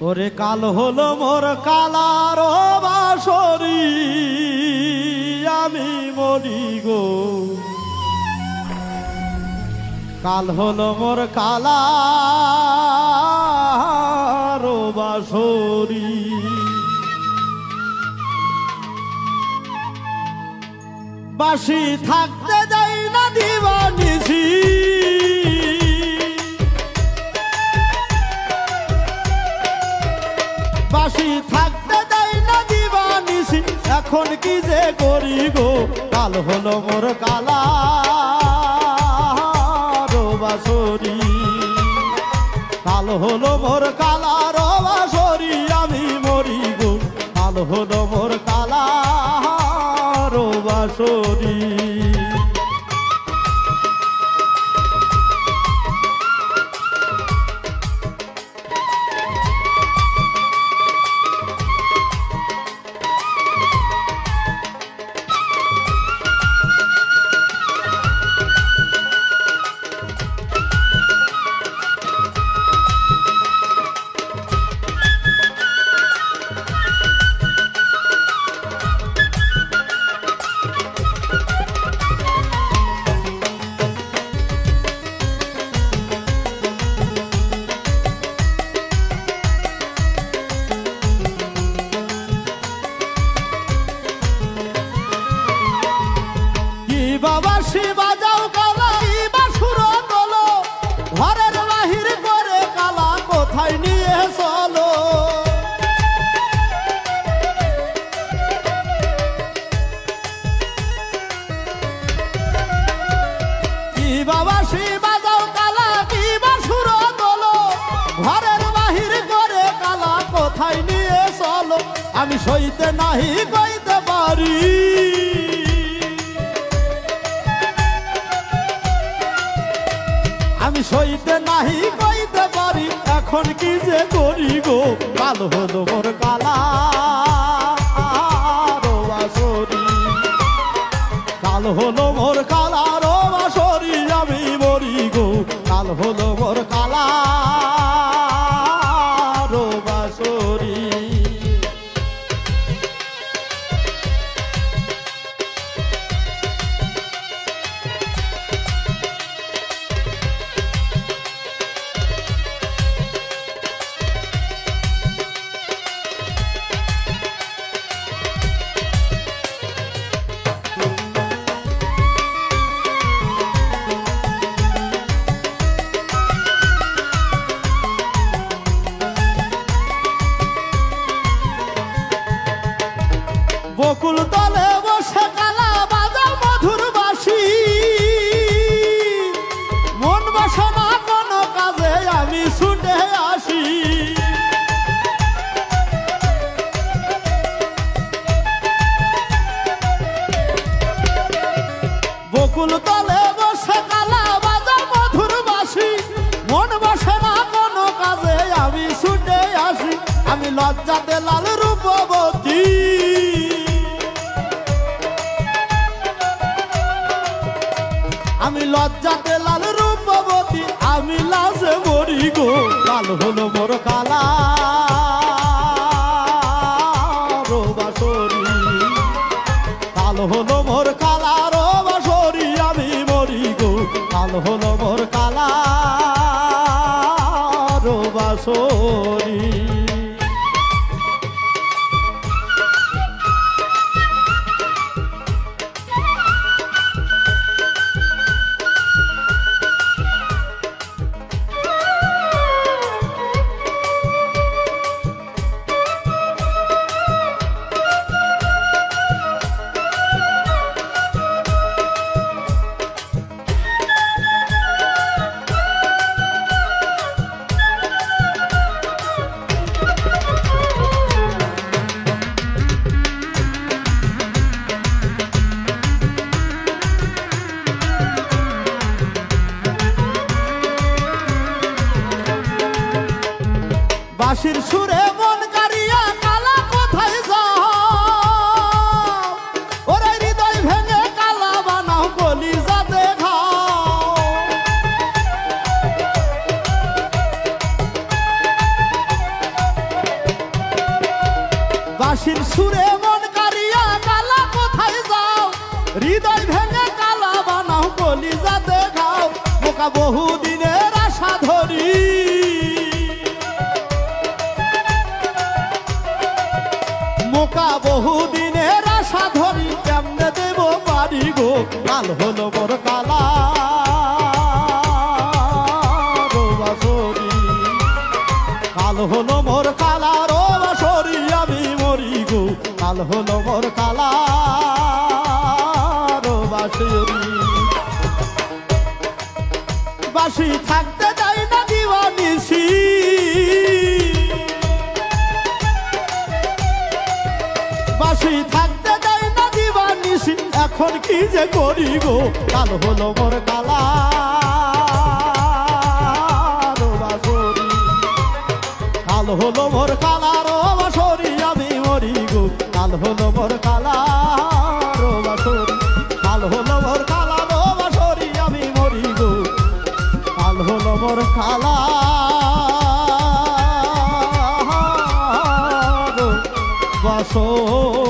ওরে কাল হলো মোর কালার বাসরি, আমি মরি গো। কাল হলো মোর কালার বাসরি। বাসি থাকতে এখন কি যে করি গো? কাল হলো মোর কালা বাসরি কাল হলো মোর কালা বাসরি আমি মরি গো। কাল হলো মোর বাবা শিবা যাও কালা ই বাসুর তোলো। ঘরের বাহির করে কালা, কোথায় নিয়ে চলো? কি বাবা শিবা যাও কালা কি বাসুর তোলো। ঘরের বাহির করে কালা, কোথায় নিয়ে চলো? আমি সইতে নাহি কইতে পারি। আমি সইতে নাহি কইতে পারি। এখন কি যে করি গো কাল হলো মোর কালা। কাল হলো মোর কালা। লজ্জাতে লাল রূপবতী। আমি লজ্জাতে লাল রূপবতী, আমি লাজে মরি গো কাল হলো মোর কালা কাল হলো মোর হলো মোর কালা বাসরি বাঁশির সুরে মন কারিয়া কালা কোথায় যাও? হৃদয় ভেঙে কালা বানাও কলিজাতে গাও বোকা বহুদিনের আশা ধরি। মোকা বহুদিনের আশা ধরি, কেমনে দেব পারি গো? কাল হলো মোর কালা হলো মোর কালা বাসি থাকতে যাই না দিওয়ানিসি বাসি থাকতে না দিওয়ানিসি এখন কি যে করি গো কাল হলো মোর কালা হলো মোর কালার কাল হলো মোর কালার বাসরি কাল হলো মোর কালার বাসরি আমি মরি গো। কাল হলো মোর কালার বাসরি